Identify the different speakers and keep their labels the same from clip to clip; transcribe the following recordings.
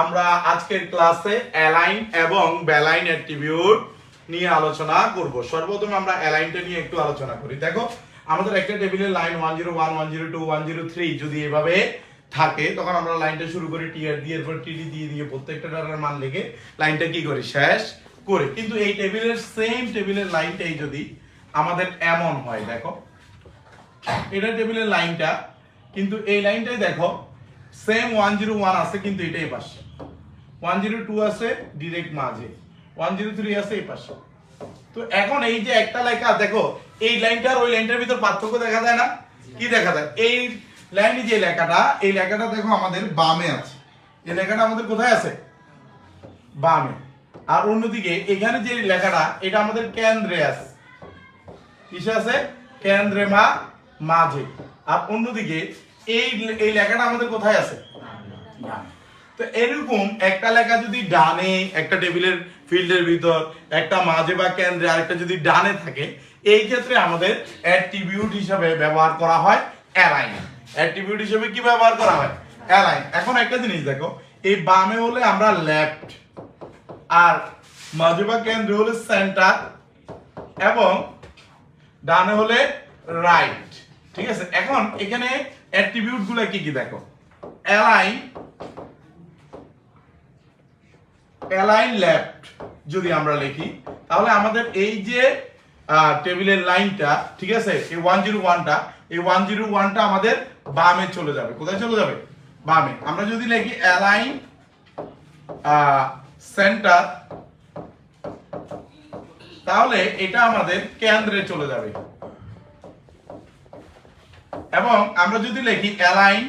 Speaker 1: আমরা আজকের ক্লাসে অ্যালাইন এবং ব্যালাইন অ্যাট্রিবিউট নিয়ে আলোচনা করব। সর্বপ্রথম আমরা অ্যালাইনটা নিয়ে একটু আলোচনা করি। দেখো, আমাদের একটা টেবিলের line one zero one one zero two one zero three যদি এভাবে থাকে, তখন আমরা লাইনটা শুরু করি টিআর দিয়ে এরপর টিডি দিয়ে দিয়ে প্রত্যেকটা ডাটার মান লিখে লাইনটা কি করি? শেষ করে। কিন্তু এই টেবিলের সেম টেবিলের লাইনটাই যদি আমাদের এমন হয়, দেখো, এটা টেবিলের লাইনটা, কিন্তু এই লাইনটাই দেখো সেম ওয়ান জিরো ওয়ান আছে, কিন্তু এটাই পাশে। ওয়ান জিরো টু আছে ডিরেক্ট মাঝে ওয়ান জিরো থ্রি আছে এই পাশে। তো এখন এই যে একটা লেখা, দেখো, এই লাইনটা আর ওই লাইনটার ভিতর পার্থক্য দেখা যায় না? কি দেখা যায়? এই লাইনে যে লেখাটা, এই লেখাটা দেখো আমাদের বামে আছে। এই লেখাটা আমাদের কোথায় আছে? বামে। আর অন্যদিকে, এখানে যে লেখাটা, এটা আমাদের কেন্দ্রে আছে। কিসে আছে? কেন্দ্রে মা, মাঝে। আর অন্যদিকে, এই এই লেখাটা আমাদের কোথায় আছে? ডানে। তো এরকম একটা লেখা যদি ডানে, একটা টেবিলের ফিল্ডের ভিতর, একটা মাঝে বা কেন্দ্রে আরেকটা যদি ডানে থাকে, এই ক্ষেত্রে আমাদের অ্যাট্রিবিউট হিসাবে ব্যবহার করা হয় অ্যালাইন অ্যাট্রিবিউট হিসাবে কি ব্যবহার করা হয়? অ্যালাইন এখন একটা জিনিস দেখো, এই বামে হলে আমরা লেফট আর মাঝে বা কেন্দ্রে হলে সেন্টার এবং ডানে হলে রাইট ঠিক আছে? এখন এখানে অ্যাট্রিবিউটগুলো কি কি দেখো? অ্যালাইন অ্যালাইন লেফট যদি আমরা লিখি, তাহলে আমাদের এই যে টেবিলের লাইনটা, ঠিক আছে? এই ওয়ান জিরো ওয়ানটা এই ওয়ান জিরো ওয়ানটা আমাদের বামে চলে যাবে। কোথায় চলে যাবে? বামে। আমরা যদি লিখি অ্যালাইন সেন্টার তাহলে এটা আমাদের কেন্দ্রে চলে যাবে। এবং আমরা যদি লিখি অ্যালাইন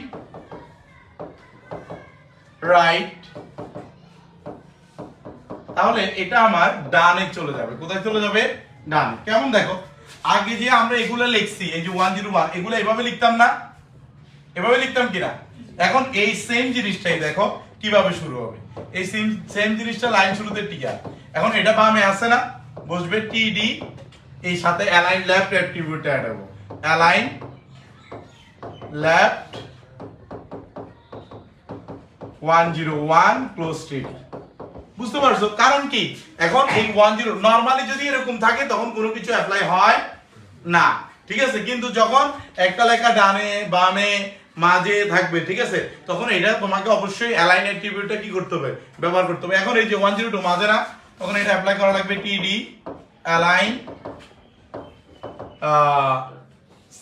Speaker 1: রাইট তাহলে এটা আমার ডানে চলে যাবে। কোথায় চলে যাবে? ডানে। কেমন দেখো? আগে যে আমরা এগুলো লিখছি, এই যে ওয়ান জিরো ওয়ান এগুলো এভাবে লিখতাম না? এভাবে লিখতাম কিনা? এখন এই সেম জিনিসটাই দেখো, কীভাবে শুরু হবে। এই সেম সেম জিনিসটা লাইন শুরুতে টিকা। এখন এটা বামে আসে না? বসবে টিডি এই সাথে অ্যালাইন লেফট অ্যাট্রিবিউট অ্যাড হবে align left one zero one close T D বুঝতে পারছ? কারণ কি? এখন এই ওয়ান জিরো নর্মালি যদি এরকম থাকে, তখন কোনো কিছু অ্যাপ্লাই হয় না। ঠিক আছে? কিন্তু যখন একটা লেখা ডানে, বামে, মাঝে থাকবে, ঠিক আছে? তখন এটা তোমাকে অবশ্যই অ্যালাইন অ্যাট্রিবিউটটা কি করতে হবে? ব্যবহার করতে হবে। এখন এই যে ওয়ান জিরো টু মাঝে না, তখন এটা অ্যাপ্লাই করা লাগবে T D align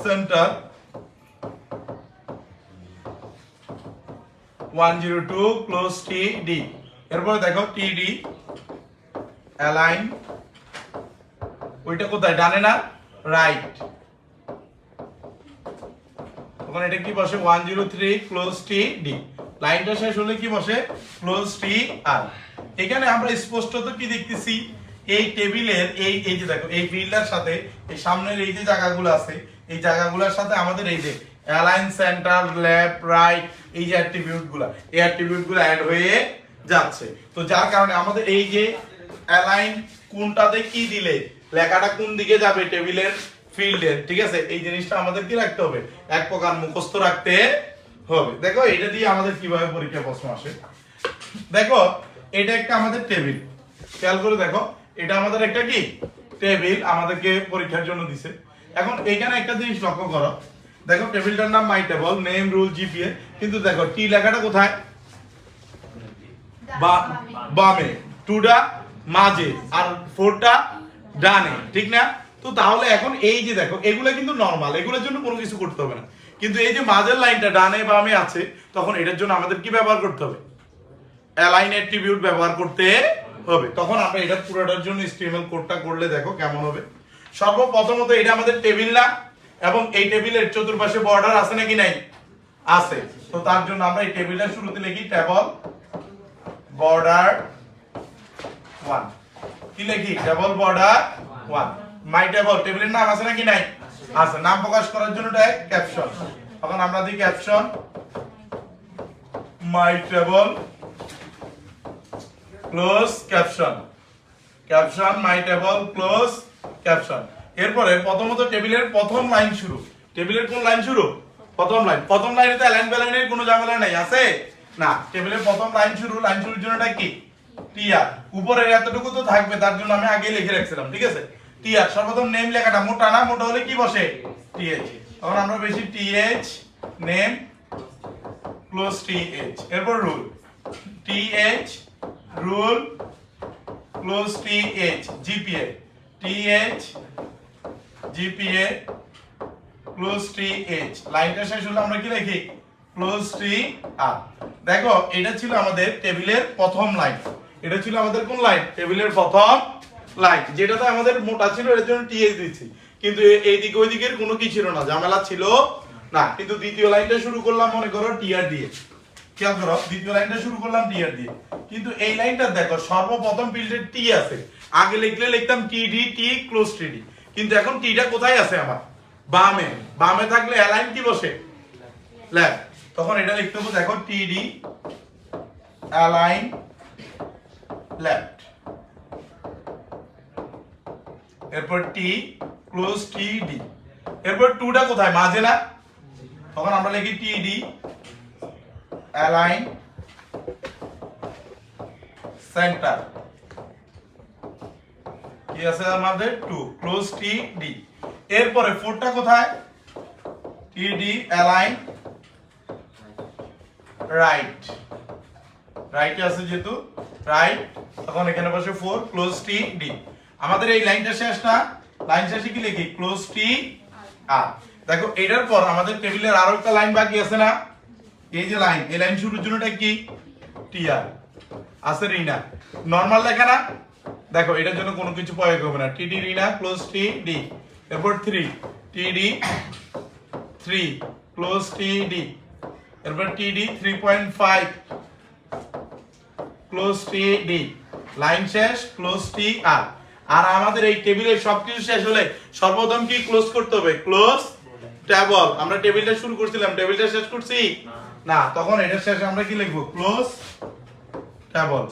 Speaker 1: center one zero two close T D এরপরে দেখো টি ডি অ্যালাইন ওইটা কোথায়? ডানে না? রাইট তখন এটা কি বসে? One zero three close T D লাইনটা শেষ হলে কি বসে? ক্লোজ টি আর এখানে আমরা স্পষ্টত কি দেখতেছি? এই টেবিলের, এই এই যে দেখো, এই ফিল্ডের সাথে, এই সামনের এই যে জায়গাগুলো আছে, এই জায়গাগুলোর সাথে আমাদের এই যে অ্যালাইন সেন্টার লেফট রাইট এই যে অ্যাট্রিবিউটগুলা, এই অ্যাট্রিবিউটগুলো অ্যাড হয়ে যাচ্ছে। তো যার কারণে আমাদের এই যে অ্যালাইন কোনটাতে কি দিলে, লেখাটা কোন দিকে যাবে টেবিলের ফিল্ডের ঠিক আছে? এই জিনিসটা আমাদের কি রাখতে হবে? এক প্রকার মুখস্থ রাখতে হবে। দেখো, এটা দিয়ে আমাদের কীভাবে পরীক্ষা প্রশ্ন আসে। দেখো, এটা একটা আমাদের টেবিল। খেয়াল করে দেখো, এটা আমাদের একটা কি? টেবিল আমাদেরকে পরীক্ষার জন্য দিছে। এখন এখানে একটা জিনিস লক্ষ্য করো। দেখো, টেবিলটার নাম my table name roll GPA কিন্তু দেখো, টি লেখাটা কোথায়? বামে টুটা মাঝে আর ফোরটা ডানে, ঠিক না? তো তাহলে এখন এই যে দেখো, এগুলো কিন্তু নর্মাল এগুলোর জন্য কোনো কিছু করতে হবে না। কিন্তু এই যে মাঝের লাইনটা ডানে বামে আছে, তখন এটার জন্য আমাদের কি ব্যবহার করতে হবে? অ্যালাইন অ্যাট্রিবিউট ব্যবহার করতে হবে। তখন আমরা এটা পুরোটার জন্য স্টিমেল কোডটা করলে দেখো কেমন হবে। সর্বপ্রথমত এটা আমাদের টেবিল না, এবং এই টেবিলের চতুর্পাশে বর্ডার আছে নাকি নাই? আছে। তো তার জন্য আমরা এই টেবিলের শুরুতে লিখি টেবল বর্ডার ওয়ান কি লিখি? Table border one my table টেবিলের নাম আছে নাকি নাই? আছে। নাম প্রকাশ করার জন্য এটা ক্যাপশন তখন আমরা দিই caption my table close caption caption my table close caption এরপরে প্রথমত টেবিলের প্রথম লাইন শুরু। টেবিলের কোন লাইন শুরু? প্রথম লাইন প্রথম লাইনে তো লাইন বেলাইনের কোনো ঝামেলা নাই। আছে? না টেবিলের প্রথম লাইন শুরু লাইন শুরুর জন্য এটা কি? টিআর উপরের এতটুকু তো থাকবে, তার জন্য আমি আগে লিখে রাখছিলাম, ঠিক আছে? টিআর সর্বপ্রথম নেম লেখাটা, মোটা না, মোটা হলে কি বসে? টিএইচ তখন আমরা বেশি T H name close T H এরপর roll T H roll close T H GPA T H GPA close T H লাইনটা শেষ হলে আমরা কি লিখি? ক্লোজ টি আর দেখো, এটা ছিল আমাদের টেবিলের প্রথম লাইন এটা ছিল আমাদের কোন লাইন টেবিলের প্রথম লাইন যেটাতে আমাদের মোটা ছিল, এর জন্য টি এইচ দিচ্ছি। কিন্তু এইদিকে ওই দিকের কোনো কি ছিল না, ঝামেলা ছিল না। কিন্তু দ্বিতীয় লাইনটা শুরু করলাম, মনে করো টিআর দিয়ে। খেয়াল করো, দ্বিতীয় লাইনটা শুরু করলাম টিআর দিয়ে। কিন্তু এই লাইনটা দেখো, সর্বপ্রথম ফিল্ডের টি আছে। আগে লিখলে লিখতাম টি ডি টি ক্লোজ টিডি কিন্তু এখন টিটা কোথায় আছে আমার? বামে। বামে থাকলে অ্যালাইন কি বসে? লেফট তখন এটা লিখতে হবে, দেখো টিডি অ্যালাইন লেফট এরপর টি ক্লোজ টি ডি এরপর টুটা কোথায়? মাঝে না? তখন আমরা লিখি টি ডি অ্যালাইন সেন্টার কি আছে আমাদের? টু ক্লোজ টি ডি এরপরে ফোরটা কোথায়? টি ডি অ্যালাইন রাইট রাইটে আছে যেহেতু রাইট তখন এখানে বসে ফোর ক্লোজ টি ডি আমাদের এই লাইনটা শেষ না? লাইন শেষে কি লিখি? ক্লোজ টি আর দেখো, এটার পর আমাদের টেবিলের আরও একটা লাইন বাকি আছে না? এই যে লাইন, এই লাইন শুরুর জন্য এটা কি? টি আর আছে রিনা। নর্মাল লেখা না? দেখো, এটার জন্য কোনো কিছু প্রয়োগ হবে না। T D Rina close T D এরপর three T D three close T D এরপর T D three point five close T D line শেষ ক্লোজ টি আর আর আমাদের এই টেবিলের সবকিছু শেষ হলে সর্বপ্রথম কি ক্লোজ করতে হবে? ক্লোজ টেবল আমরা টেবিলটা শুরু করছিলাম। টেবিলটা শেষ করছি? না। তখন এটা শেষে আমরা কি লিখব? ক্লোজ টেবল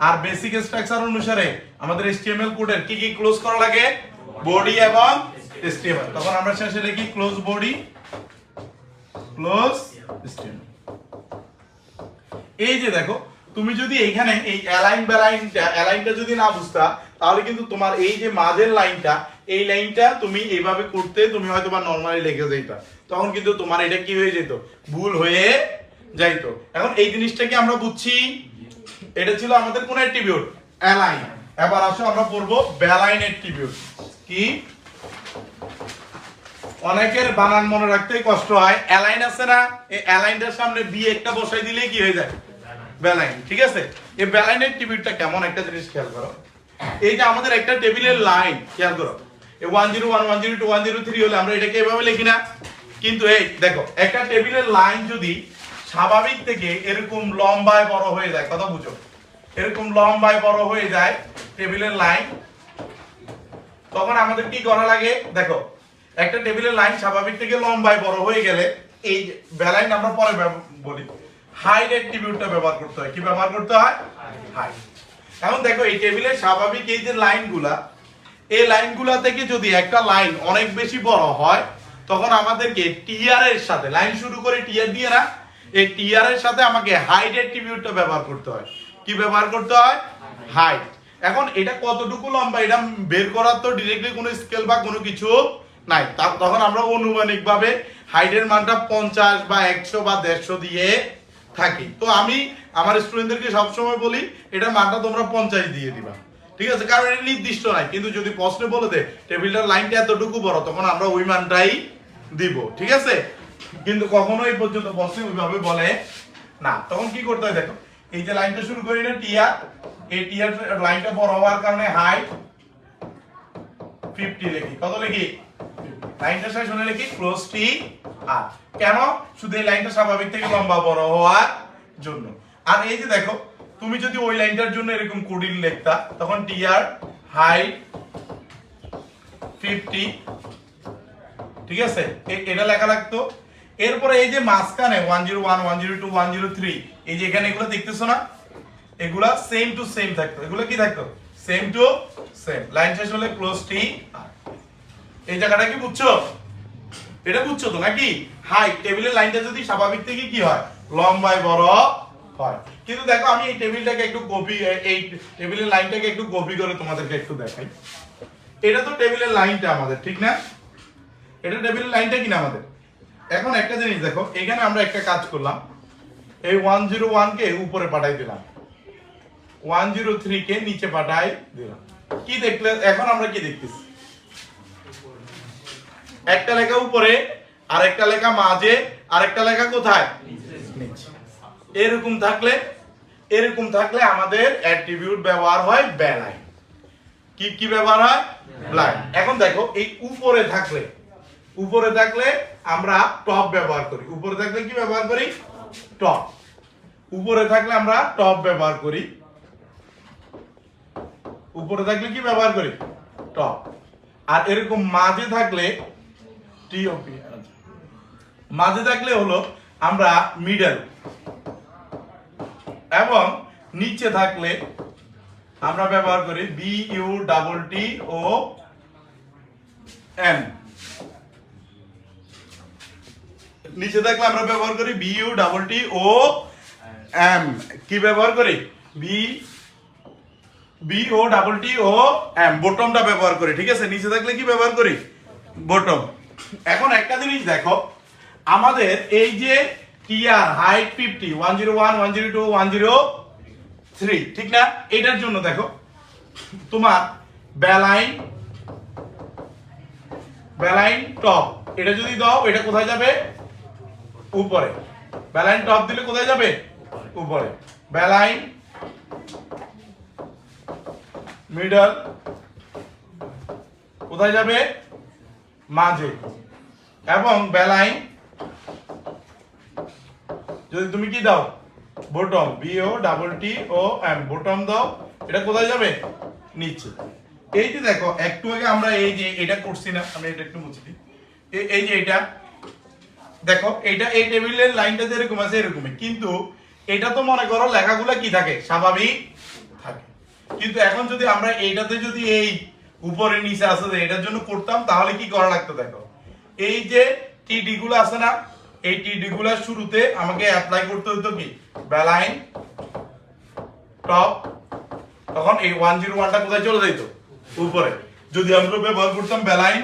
Speaker 1: আর বেসিক স্ট্রাকচার অনুসারে আমাদের HTML কোডের কি কি ক্লোজ করা লাগে? বডি এবং HTML তখন আমরা শেষে লিখি ক্লোজ বডি ক্লোজ HTML এই যে দেখো তুমি যদি এইখানে এই অ্যালাইন ব্যালাইনটা অ্যালাইনটা যদি না বুঝতা তাহলে কিন্তু তোমার এই যে মাঝের লাইনটা এই লাইনটা তুমি এইভাবে করতে তুমি হয়তো বা নর্মালি লিখে যাইতা। তখন কিন্তু তোমার এটা কি হয়ে যেত? ভুল হয়ে যাইতো। এখন এই জিনিসটা কি আমরা বুঝছি? এটা ছিল আমাদের কোন অ্যাট্রিবিউট অ্যালাইন এবার আসো আমরা পড়ব ব্যালাইন অ্যাট্রিবিউট কি? অনেকের বানান মনে রাখতেই কষ্ট হয়। অ্যালাইন আছে না? এই অ্যালাইনটার সামনে বি একটা বসাই দিলেই কি হয়ে যায়? ব্যালাইন ঠিক আছে? এই ব্যালাইনের টেবিলটা কেমন? একটা জিনিস খেয়াল করো। এই যে আমাদের একটা টেবিলের লাইন খেয়াল করো। One zero one one zero two one zero three হলে আমরা এটাকে এভাবে লিখি না। কিন্তু এই দেখো, একটা টেবিলের লাইন যদি স্বাভাবিক থেকে এরকম লম্বায় বড় হয়ে যায়, কথা বুঝো। এরকম লম্বায় বড় হয়ে যায় টেবিলের লাইন তখন আমাদের কি করা লাগে? দেখো একটা টেবিলের লাইন স্বাভাবিক থেকে লম্বায় বড় হয়ে গেলে এই বেলাইন আমরা পরে বলি। হাইট অ্যাট্রিবিউটটা ব্যবহার করতে হয়। কি ব্যবহার করতে হয়? হাইট এখন দেখো, এই টেবিলের স্বাভাবিক এই যে লাইনগুলা, এই লাইনগুলা থেকে যদি একটা লাইন অনেক বেশি বড় হয়, তখন আমাদেরকে টিআর এর সাথে, লাইন শুরু করে টিআর দিয়ে না, এই টিআর এর সাথে আমাকে হাইট অ্যাট্রিবিউটটা ব্যবহার করতে হয়। কি ব্যবহার করতে হয়? হাইট এখন এটা কতটুকু লম্বা, এটা বের করার তো ডিরেক্টলি কোনো স্কেল বা কোনো কিছু নাই। তখন আমরা অনুমানিক ভাবে হাইটের মানটা পঞ্চাশ বা একশো বা দেড়শো দিয়ে থাকি। তো আমি আমার স্টুডেন্টদেরকে সবসময় বলি, এটা মানটা তোমরা পঞ্চাশ দিয়ে দিবা। ঠিক আছে? কারণ এটা নির্দিষ্ট নাই। কিন্তু যদি প্রশ্নে বলে দে টেবিলটার লাইনটা এতটুকু বড়, তখন আমরা ওই মানটাই দিব। ঠিক আছে? কিন্তু কখনো এই পর্যন্ত প্রশ্নে ওইভাবে বলে না। তখন কি করতে হয় দেখো, এই যে লাইনটা শুরু করি না টিয়ার এই টিয়ার লাইনটা বড় হওয়ার কারণে হাইট ফিফটি লিখি। কত লিখি? লাইনটা শেষ হলে লিখি ক্লোজ টি আর কেন? শুধু এই লাইনটা স্বাভাবিক থেকে লম্বা, বড় হওয়ার জন্য। আর এই যে দেখো, তুমি যদি ওই লাইনটার জন্য এরকম কোডিং লিখতা, তখন টিআর হাইট ফিফটি ঠিক আছে? এটা লেখা লাগতো। এরপরে এই যে মাঝখানে one zero one one zero two one zero three এই যে এখানে এগুলো দেখতেছো না? এগুলা সেম টু সেম থাকতো। এগুলো কি থাকতো? সেম টু সেম লাইন শেষ হলে ক্লোজ টি এই জায়গাটা কি বুঝছ? এটা বুঝছ তো নাকি? হাই, টেবিলের লাইনটা যদি স্বাভাবিক থেকে কি হয়? লম্বায় বড় হয়। কিন্তু দেখো, আমি এই টেবিলটাকে একটু কপি এই টেবিলের লাইনটাকে একটু কপি করে তোমাদেরকে একটু দেখাই। এটা তো টেবিলের লাইনটা আমাদের, ঠিক না? এটা টেবিলের লাইনটা কিনা আমাদের? এখন একটা জিনিস দেখো, এখানে আমরা একটা কাজ করলাম। এই ওয়ান জিরো ওয়ানকে উপরে পাঠাই দিলাম। ওয়ান জিরো থ্রি কে নিচে পাঠাই দিলাম। কি দেখলে, এখন আমরা কি দেখতেছি? একটা লেখা উপরে আর একটা লেখা মাঝে আর একটা লেখা কোথায়? এরকম থাকলে এরকম থাকলে আমাদের অ্যাট্রিবিউট ব্যবহার হয় বেলাইন কি কি ব্যবহার হয়? লাইন এখন দেখো, এই উপরে থাকলে উপরে থাকলে আমরা টপ ব্যবহার করি। উপরে থাকলে কি ব্যবহার করি? টপ উপরে থাকলে আমরা টপ ব্যবহার করি। উপরে থাকলে কি ব্যবহার করি? টপ আর এরকম মাঝে থাকলে মাঝে থাকলে হলো আমরা মিডল এবং নিচে থাকলে আমরা ব্যবহার করি B U double T O M নিচে থাকলে আমরা ব্যবহার করি B U double T O M কি ব্যবহার করি? B B O double T O M বটমটা ব্যবহার করি, ঠিক আছে? নিচে থাকলে কি ব্যবহার করি? বটম এখন একটা জিনিস দেখো, আমাদের এই যে T R height fifty one zero one one zero two one zero three ঠিক না? এটার জন্য দেখো, তোমার ব্যালাইন ব্যালাইন টপ এটা যদি দাও, এটা কোথায় যাবে? উপরে। ব্যালাইন টপ দিলে কোথায় যাবে? উপরে। ব্যালাইন মিডল কোথায় যাবে? মাঝে। এবং বেলাইন, যদি তুমি কি দাও? Bottom B O double T O M bottom দাও, এটা কোথায় যাবে? নিচে। এই যে দেখো, একটু আগে আমরা এই যে এটা করছি না, আমি এটা একটু মুছে এই যে এটা, দেখো, এটা এই টেবিলের লাইনটা যেরকম আছে এরকমই। কিন্তু এটা তো মনে করো লেখাগুলো কি থাকে? স্বাভাবিক থাকে। কিন্তু এখন যদি আমরা এইটাতে যদি এই উপরে নিচে আছে যে এটার জন্য করতাম, তাহলে কি করা লাগতো দেখো? এই যে টিডি গুলো আছে না, এই টিডি গুলোর শুরুতে আমাকে অ্যাপ্লাই করতে হতো কি? ব্যালাইন টপ তখন এই ওয়ান জিরো ওয়ানটা কোথায় চলে যেত উপরে। যদি আমরা ব্যবহার করতাম ব্যালাইন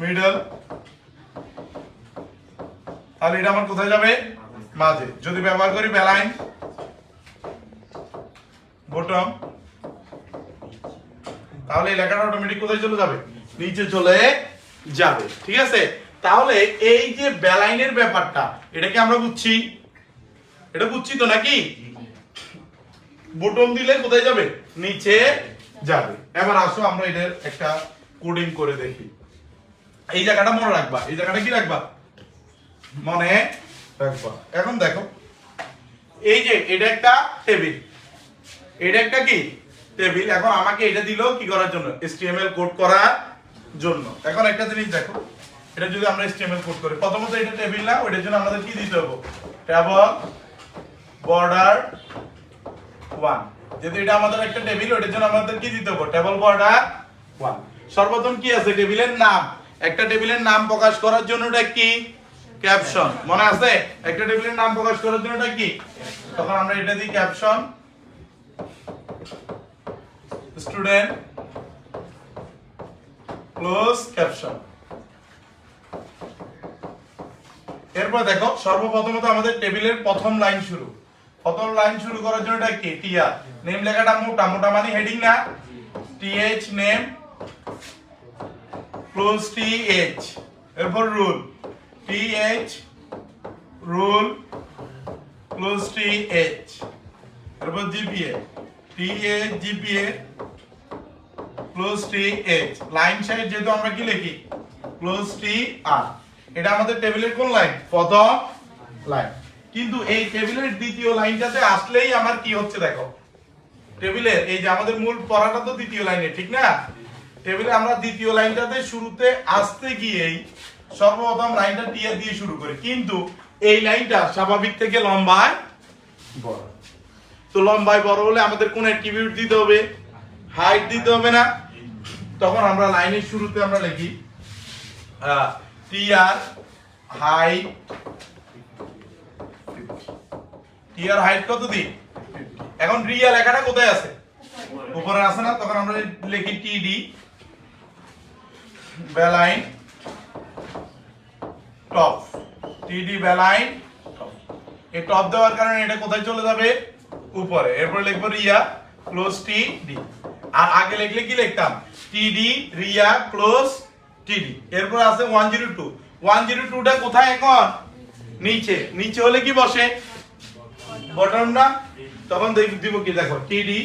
Speaker 1: মিডল তাহলে এটা আমার কোথায় যাবে? মাঝে। যদি ব্যবহার করি ব্যালাইন বটম তাহলে এই লেখাটা অটোমেটিক কোথায় চলে যাবে? নিচে চলে যাবে, ঠিক আছে? তাহলে এই যে ব্যালাইনের ব্যাপারটা এটা কি আমরা বুঝছি? এটা বুঝছি তো নাকি? বটম দিলে কোথায় যাবে? নিচে যাবে। এবার আসো আমরা এটার একটা কোডিং করে দেখি। এই জায়গাটা মনে রাখবা, এই জায়গাটা কি রাখবা? মনে রাখবা। এখন দেখো, এই যে এটা একটা টেবিল এটা একটা কি? টেবিল। এখন আমাকে এটা দিল কি করার জন্য? HTML কোড করার জন্য। এখন একটা জিনিস দেখো। এটা যদি আমরা HTML কোড করি, প্রথমত এটা টেবিল না, ওইটার জন্য আমাদের কি দিতে হবে? টেবল বর্ডার ওয়ান যেহেতু এটা আমাদের একটা টেবিল, ওইটার জন্য আমাদের কি দিতে হবে? টেবল বর্ডার ওয়ান সর্বপ্রথম কি আছে? টেবিলের নাম। একটা টেবিলের নাম প্রকাশ করার জন্য এটা কি? ক্যাপশন মনে আছে? একটা টেবিলের নাম প্রকাশ করার জন্য এটা কি? তখন আমরা এটা দিই ক্যাপশন স্টুডেন্ট ক্লোজ ক্যাপশন এরপর দেখো, সর্বপ্রথমত আমাদের টেবিলের প্রথম লাইন শুরু। প্রথম লাইন শুরু করার জন্য এটা কি? টিআর। নেম লেখাটা মোটা মোটা মানে হেডিং না? T H name, close T H. এরপর roll. T H, roll, close T H. এরপর GPA. T H, GPA close T H line side যেহেতু আমরা কি লিখি? ক্লোজ টি আর এটা আমাদের টেবিলের কোন লাইন প্রথম লাইন কিন্তু এই টেবিলের দ্বিতীয় লাইনটাতে আসলেই আমার কি হচ্ছে দেখো? টেবিলের, এই যে আমাদের মূল পড়াটা তো দ্বিতীয় লাইনে ঠিক না? টেবিলে আমরা দ্বিতীয় লাইনটাতে শুরুতে আসতে গিয়েই সর্বপ্রথম লাইনটা টিয়া দিয়ে শুরু করি। কিন্তু এই লাইনটা স্বাভাবিক থেকে লম্বায় বড়। তো লম্বায় বড় হলে আমাদের কোন অ্যাট্রিবিউট দিতে হবে? হাইট দিতে হবে না। তখন আমরা লাইনের শুরুতে আমরা লিখি টি আর হাইট টিয়ার হাইট কত দিই এখন রিয়া লেখাটা কোথায় আছে? উপরে আছে না? তখন আমরা লিখি টিডি, বেলাইন, টপ। টিডি, বেলাইন এই টপ দেওয়ার কারণে এটা কোথায় চলে যাবে? উপরে। এরপর লিখব রিয়া, ক্লোজ টি ডি আর আগে লিখলে কি লিখতাম? টিডি রিয়া ক্লোজ টিডি এরপর আছে one zero two one zero টুটা কোথায় এখন? নিচে। নিচে হলে কি বসে? বটম না তখন দিব কি? দেখো TD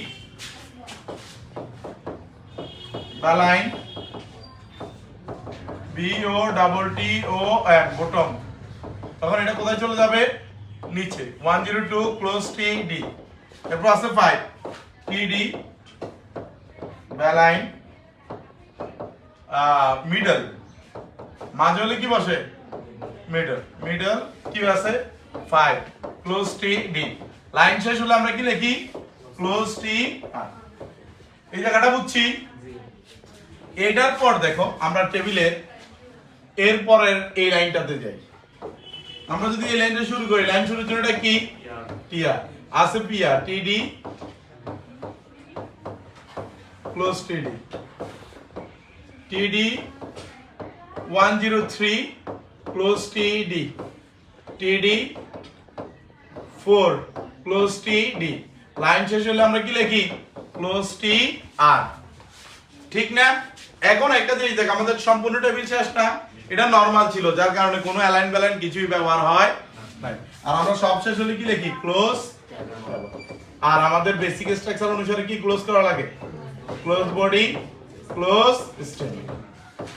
Speaker 1: বালাইন B O double T O M bottom তখন এটা কোথায় চলে যাবে? নিচে। One zero two close T D এরপর আছে ফাইভ টি ডি ব্যালাইন মিডল মাঝে হলে কি বসে? মিডল মিডল কি আছে? Five close T D line শেষ হলে আমরা কি লিখি? ক্লোজ টি এই জায়গাটা বুঝছি? এটার পর দেখো, আমরা টেবিলের এর পরের এই লাইনটাতে যাই। আমরা যদি এই লাইনটা শুরু করি লাইন শুরুর জন্য এটা কি টিআর আছে পিআর টিডি ক্লোজ টিডি টিডি 103 ক্লোজ টিডি টিডি 4 ক্লোজ টিডি লাইন শেষ হলে আমরা কি লিখি? ক্লোজ টি আর ঠিক না? এখন একটা জিনিস দেখ, আমাদের সম্পূর্ণ টেবিল শেষ না। এটা নরমাল ছিল, যার কারণে কোনো অ্যালাইন ব্যালাইন কিছুই ব্যবহার হয় আর আমরা সব শেষ হলে কি লিখি? ক্লোজ আর আমাদের বেসিক স্ট্রাকচার অনুসারে কি ক্লোজ করা লাগে? ক্লোজ বডি ক্লোজ স্টেম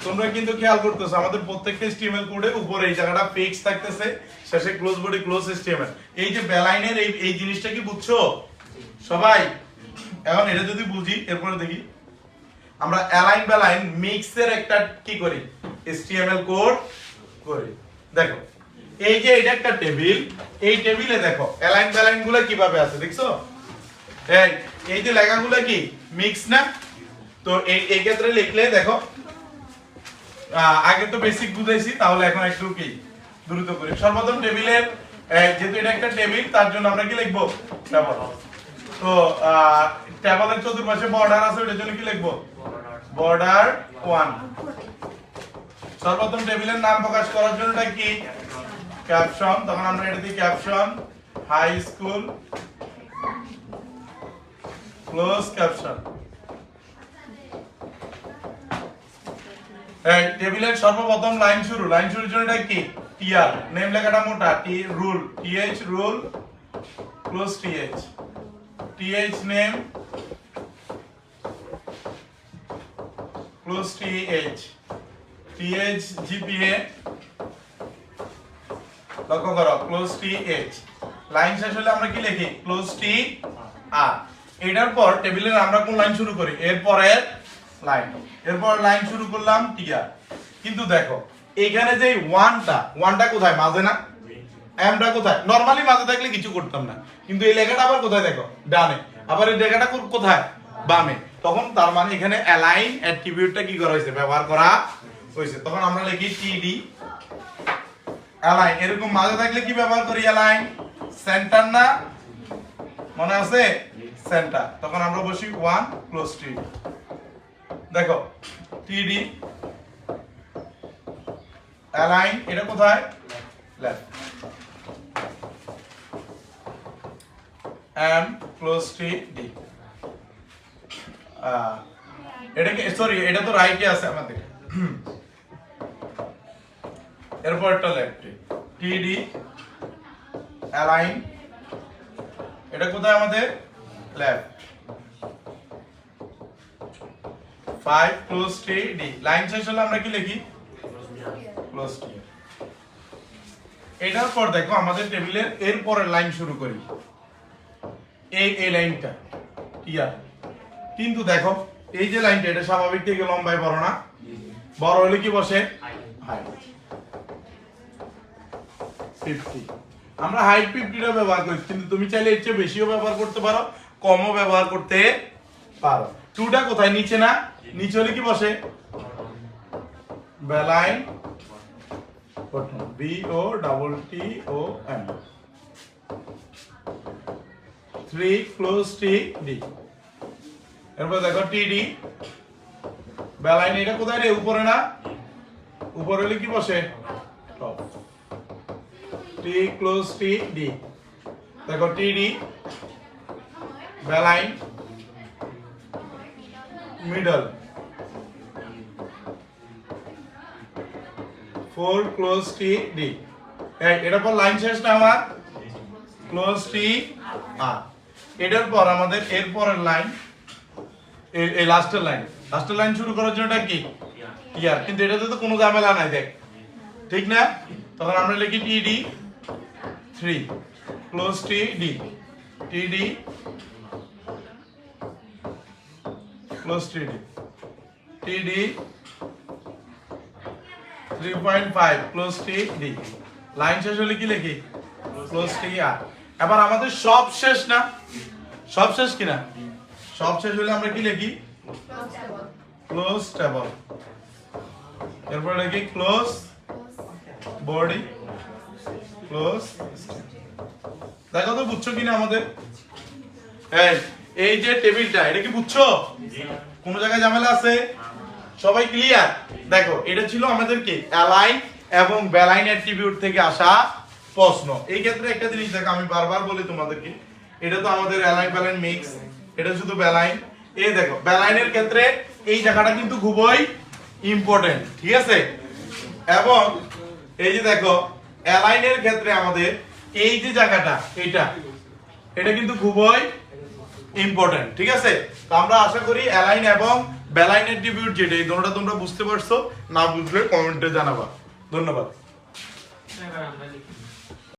Speaker 1: তোমরা কিন্তু খেয়াল করতেছো আমাদের প্রত্যেকটা স্টিমেল কোডে উপরে এই জায়গাটা ফিক্স থাকতেছে শেষে ক্লোজ বডি ক্লোজ স্টিমেল এই যে বেলাইনের এই এই জিনিসটা কি বুঝছ? সবাই এখন এটা যদি বুঝি এরপরে দেখি। আমরা অ্যালাইন ব্যালাইন মিক্সের একটা কি করি? HTML কোড করি। দেখো এই যে এটা একটা টেবিল এই টেবিলে দেখো অ্যালাইন ব্যালাইনগুলো কীভাবে আছে দেখছ? এই এই যে লেখাগুলো কি? মিক্স না? তো এই এই ক্ষেত্রে লিখলে দেখো আগে তো বেসিক বুঝাইছি, তাহলে এখন একটু কি, দ্রুত করি। সর্বপ্রথম টেবিলের যেহেতু এটা একটা টেবিল তার জন্য আমরা কি লিখব? টেবল তো টেবলের চতুর্পাশে বর্ডার আছে ওটার জন্য কি লিখব? বর্ডার ওয়ান সর্বপ্রথম টেবিলের নাম প্রকাশ করার জন্য এটা কি? ক্যাপশন তখন আমরা এটা দিই caption high school close caption টেবিলের সর্বপ্রথম লাইন শুরু। লাইন শুরুর জন্য এটা কি? টিআর। নেম লেখাটা মোটা। T, rule. TH, rule. Close TH. TH name. Close TH. TH GPA. লক্ষ্য করো, ক্লোজ টিএইচ। লাইন শেষ হলে আমরা কি লিখি? Close T R. এটার পর টেবিলের আমরা কোন লাইন শুরু করি? এরপরের লাইন এরপর লাইন শুরু করলাম টিআর কিন্তু দেখো, এখানে যে ওয়ানটা ওয়ানটা কোথায়? মাঝে না? এমটা কোথায়? নরমালি মাঝে থাকলে কিছু করতাম না। কিন্তু এই লেখাটা আবার কোথায় দেখো? ডানে। আবার এই লেখাটা কোথায়? বামে। তখন তার মানে এখানে অ্যালাইন অ্যাট্রিবিউটটা কি করা হয়েছে? ব্যবহার করা হয়েছে। তখন আমরা লিখি টিডি অ্যালাইন এরকম মাঝে থাকলে কি ব্যবহার করি? অ্যালাইন সেন্টার না? মনে আছে? সেন্টার তখন আমরা বসি ওয়ান ক্লোজ টি দেখো টিডি অ্যালাইন এটা কোথায়? এম ক্লোজ টি ডি এটা কি সরি এটা তো রাইটে আছে আমাদের। এরপর একটা লেফটে টিডি অ্যালাইন এটা কোথায় আমাদের? Left five close T D line শেষ হলে আমরা কি লিখি? ক্লোজ টি এটার পর দেখো, আমাদের টেবিলের এর পরের লাইন শুরু করি। এই এই লাইনটা টিআর কিন্তু দেখো, এই যে লাইনটা এটা স্বাভাবিক থেকে লম্বায় বড় না? বড় হলে কি বসে? হাইট ফিফটি আমরা হাইট ফিফটিটা ব্যবহার করি, কিন্তু তুমি চাইলে এর চেয়ে বেশিও ব্যবহার করতে পারো, কমও ব্যবহার করতে পারো। টুটা কোথায়? নিচে না? নিচে হলে কি বসে? বেলাইন B O double T O M three close T D. এরপর দেখো টি ডি। বেলাইন এটা কোথায় রে? উপরে না? উপরে হলে কি বসে? Top. T close T D. দেখো T D. বেলাইন middle. Four close T D. এটার পর লাইন শেষ না আমার? ক্লোজ টি আর এটার পর আমাদের, এর পরের লাইন এই লাস্টের লাইন। লাস্টের লাইন শুরু করার জন্য এটা কি? টিআর কিন্তু এটাতে তো কোনো ঝামেলা নাই, দেখ। ঠিক না? তখন আমরা লিখি T D three. Close T D. T D close T D. TD TD three point five close T D line শেষ হলে কি লিখি? ক্লোজ টি আর এবার আমাদের সব শেষ না? সব শেষ কিনা সব শেষ হলে আমরা কি লিখি? ক্লোজ টেবল এরপর লিখি ক্লোজ বডি ক্লোজ দেখো তো বুঝছ কিনা আমাদের? এই এই যে টেবিলটা এটা কি বুঝছ? কোন জায়গায় ঝামেলা আছে? সবাই ক্লিয়ার দেখো, এটা ছিল আমাদেরকে অ্যালাইন এবং ব্যালাইন অ্যাট্রিবিউট থেকে আসা প্রশ্ন। এই ক্ষেত্রে একটা জিনিস দেখো, আমি বারবার বলি তোমাদেরকে, এটা তো আমাদের অ্যালাইন ব্যালাইন মিক্স এটা শুধু ব্যালাইন এই দেখো ব্যালাইনের ক্ষেত্রে এই জায়গাটা কিন্তু খুবই ইম্পর্টেন্ট ঠিক আছে? এবং এই যে দেখো অ্যালাইনের ক্ষেত্রে আমাদের এই যে জায়গাটা, এটা এটা কিন্তু খুবই ইম্পর্টেন্ট ঠিক আছে? তো আমরা আশা করি অ্যালাইন এবং ব্যালাইন ডিবিউট যেটা এই দোনোটা তোমরা বুঝতে পারছ না বুঝলে কমেন্টে জানাবা। ধন্যবাদ।